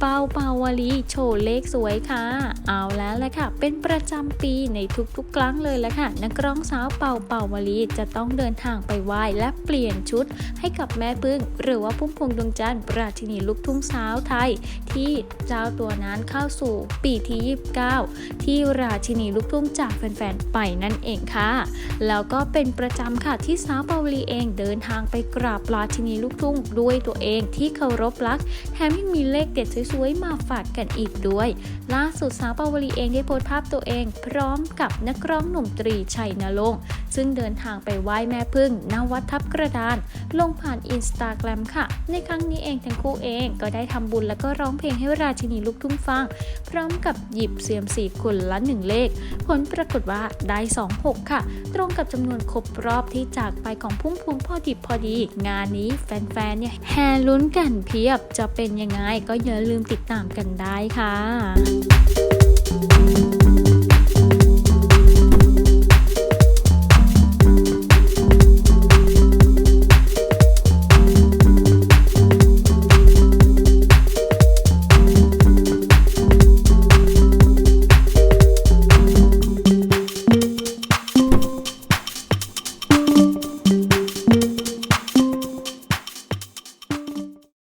เปาเปาวลีโชว์เลขสวยค่ะ เอาแล้วแหละค่ะ เป็นประจำปีในทุกๆ ครั้งเลยแหละค่ะ นักร้องสาวเปาเปาวลีจะต้องเดินทางไปไหว้และเปลี่ยนชุด ให้กับแม่พึ่ง หรือว่าพุ่มพวงดวงจันทร์ราชินีลูกทุ่งสาวไทย ที่เจ้าตัวนั้นเข้าสู่ปีที่ 29 ที่ราชินีลูกทุ่งจากแฟนๆไปนั่นเองค่ะ แล้วก็เป็นประจำค่ะที่สาวเปาวลีเองเดินทางไปกราบราชินีลูกทุ่งด้วยตัวเองที่เคารพรักแถมยังมีเลขเด็ดสวยๆ มาฝากกันอีกด้วย ล่าสุดสาวปาวลีเองได้โพสต์ภาพตัวเอง พร้อมกับนักร้องหนุ่มตรีชัยนรงค์ซึ่งเดินทางไปไหว้แม่พึ่งณวัดทับกระดาน ลงผ่านอินสตาแกรมค่ะ ในครั้งนี้เองทั้งคู่เองก็ได้ทำบุญแล้วก็ร้องเพลงให้ราชินีลูกทุ่งฟัง พร้อมกับหยิบเสียมสีคนละหนึ่งเลข ผลปรากฏว่าได้ 26 ค่ะ ตรงกับจำนวนครบรอบที่จากไปของพุ่มพวงพอดิบพอดี งานนี้แฟนๆเนี่ยแห่ลุ้นกันเพียบจะเป็นยังไงก็อย่าลืมติดตามกันได้ค่ะ